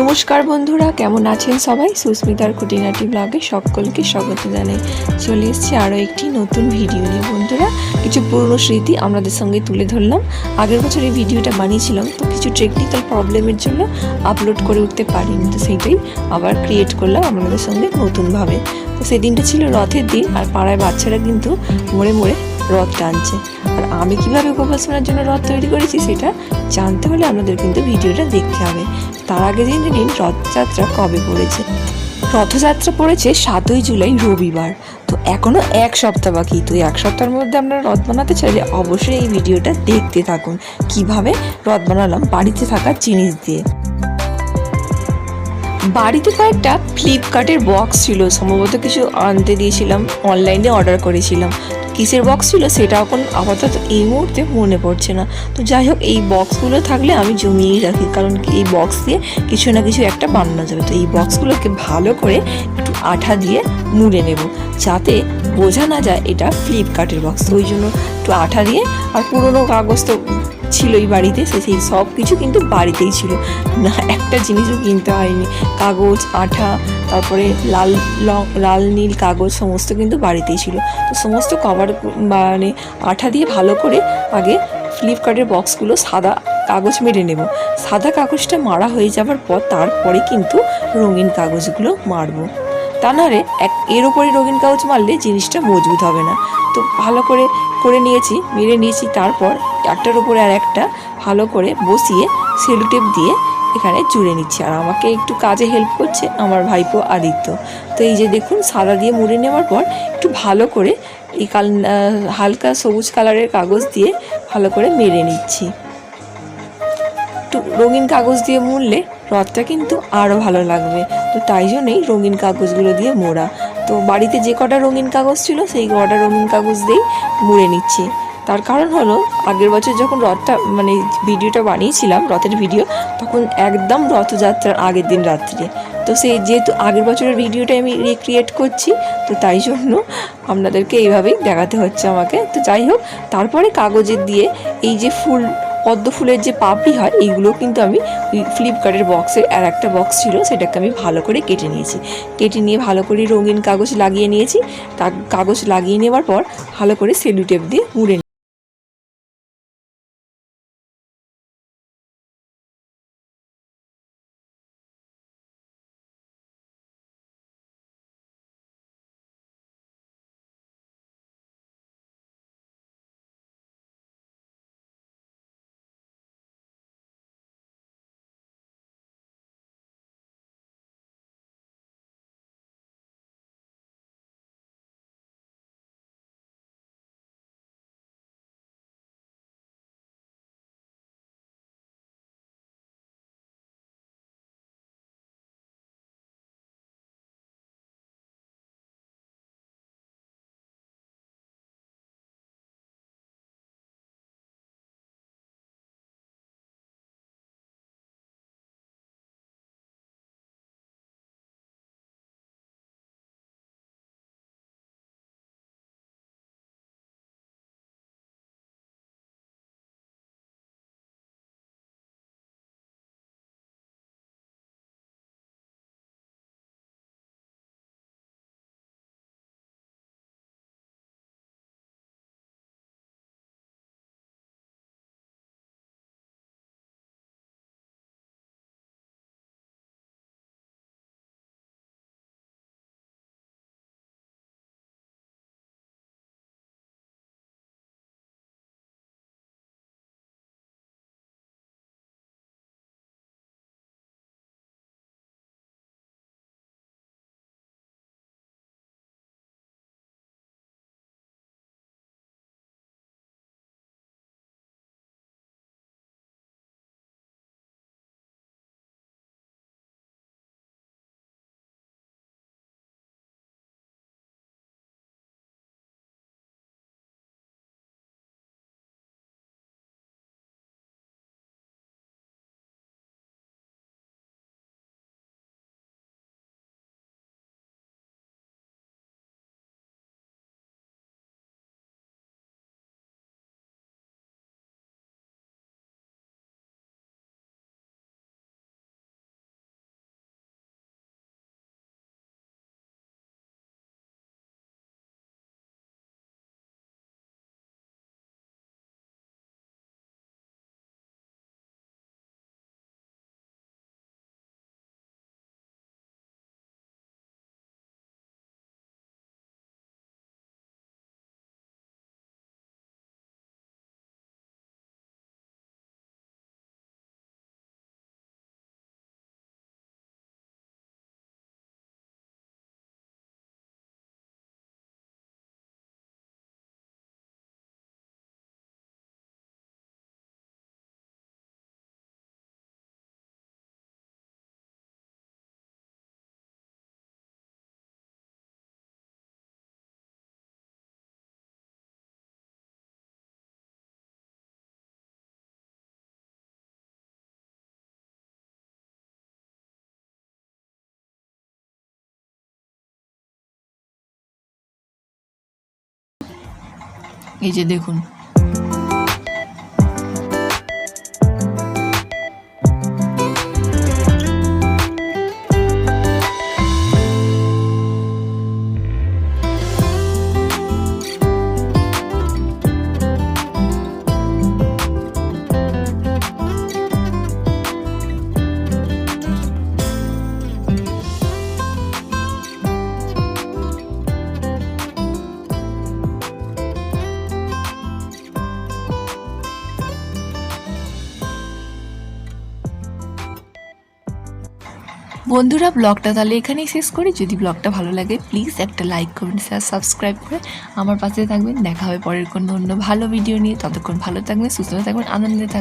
নমস্কার বন্ধুরা, কেমন আছেন সবাই? সুস্মিতার খুঁটিনাটি ব্লগে সকলকে স্বাগত জানাই। চলে এসেছি আরও একটি নতুন ভিডিও নিয়ে বন্ধুরা। কিছু পুরনো স্মৃতি আমাদের সঙ্গে তুলে ধরলাম। আগের বছর এই ভিডিওটা বানিয়েছিলাম, তো কিছু টেকনিক্যাল প্রবলেমের জন্য আপলোড করে উঠতে পারিনি, তো সেইটাই আবার ক্রিয়েট করলাম আপনাদের সঙ্গে নতুনভাবে। তো সেদিনটা ছিল রথের দিন, আর পাড়ায় বাচ্চারা কিন্তু মোড়ে মোড়ে রথ টানছে। আর আমি কীভাবে কীভাবে গোপাসনার জন্য রথ তৈরি করেছি সেটা জানতে হলে আপনাদের কিন্তু ভিডিওটা দেখতে হবে। তার আগে দিন দিন রথযাত্রা কবে পড়েছে? রথযাত্রা পড়েছে সাতই জুলাই, রবিবার। তো এখনও এক সপ্তাহ বাকি। তো এক সপ্তাহের মধ্যে আপনারা রথ বানাতে চাইলে অবশ্যই এই ভিডিওটা দেখতে থাকুন। কীভাবে রথ বানালাম, বাড়িতে থাকা জিনিস দিয়ে। বাড়িতে কয়েকটা ফ্লিপকার্টের বক্স ছিল। সম্ভবত কিছু আনতে দিয়েছিলাম অনলাইনে অর্ডার করেছিলাম। কিসের বক্স ছিল সেটা এখন আপাতত এই মুহূর্তে মনে পড়ছে না। তো যাই হোক, এই বক্সগুলো থাকলে আমি জমিয়েই রাখি, কারণ কি এই বক্স দিয়ে কিছু না কিছু একটা বানানো যাবে। তো এই বক্সগুলোকে ভালো করে একটু আঠা দিয়ে মুড়ে নেব, যাতে বোঝা না যায় এটা ফ্লিপকার্টের বক্স ওই জন্য একটু আঠা দিয়ে আর পুরোনো কাগজ তো ছিলই বাড়িতে, সে সেই সব কিছু কিন্তু বাড়িতেই ছিল। না, একটা জিনিসও কিনতে হয়নি। কাগজ, আঠা, তারপরে লাল লাল, নীল কাগজ সমস্ত কিন্তু বাড়িতেই ছিল। তো সমস্ত কভার মানে আঠা দিয়ে ভালো করে আগে ফ্লিপকার্টের বক্সগুলো সাদা কাগজ মেরে নেব। সাদা কাগজটা মারা হয়ে যাওয়ার পর তারপরে কিন্তু রঙিন কাগজগুলো মারবো। তা নাহলে এক, এর ওপরে রঙিন কাগজ মারলে জিনিসটা মজবুত হবে না। তো ভালো করে করে নিয়েছি, মেরে নিয়েছি, তারপর একটার উপরে আর একটা ভালো করে বসিয়ে সেলুটেপ দিয়ে এখানে জুড়ে নিচ্ছি। আর আমাকে একটু কাজে হেল্প করছে আমার ভাইপো আদিত্য। তো এই যে দেখুন, সাদা দিয়ে মুড়ে নেওয়ার পর একটু ভালো করে এই কাল হালকা সবুজ কালারের কাগজ দিয়ে ভালো করে মেরে নিচ্ছি। একটু রঙিন কাগজ দিয়ে মুড়লে রথটা কিন্তু আরও ভালো লাগবে। তো তাই জন্যই রঙিন কাগজগুলো দিয়ে মোড়া। তো বাড়িতে যে কটা রঙিন কাগজ ছিল, সেই কটা রঙিন কাগজ দিয়েই মুড়ে নিচ্ছি। তার কারণ হলো, আগের বছর যখন রথটা মানে ভিডিওটা বানিয়েছিলাম, রথের ভিডিও, তখন একদম রথযাত্রার আগের দিন রাত্রে। তো সেই যেহেতু আগের বছরের ভিডিওটা আমি রিক্রিয়েট করছি, তো তাই জন্য আপনাদেরকে এইভাবেই দেখাতে হচ্ছে আমাকে। তো যাই হোক, তারপরে কাগজের দিয়ে এই যে ফুল পদ্ম ফুলের যে পাপড়ি হয়, এইগুলো কিন্তু আমি ফ্লিপকার্টের বক্সের আর একটা বক্স ছিল, সেটাকে আমি ভালো করে কেটে নিয়েছি। কেটে নিয়ে ভালো করে রঙিন কাগজ লাগিয়ে নিয়েছি। তা কাগজ লাগিয়ে নেওয়ার পর ভালো করে সেলুটেপ দিয়ে মুড়ে এই যে দেখুন। বন্ধুরা, ব্লগটা তাহলে এখানেই শেষ করি। যদি ব্লগটা ভালো লাগে প্লিজ একটা লাইক কমেন্ট শেয়ার সাবস্ক্রাইব করে আমার পাশে থাকবেন। দেখা হবে পরের কোনো অন্য ভালো ভিডিও নিয়ে। ততক্ষণ ভালো থাকবেন, সুস্থ থাকবেন, আনন্দে থাকবেন।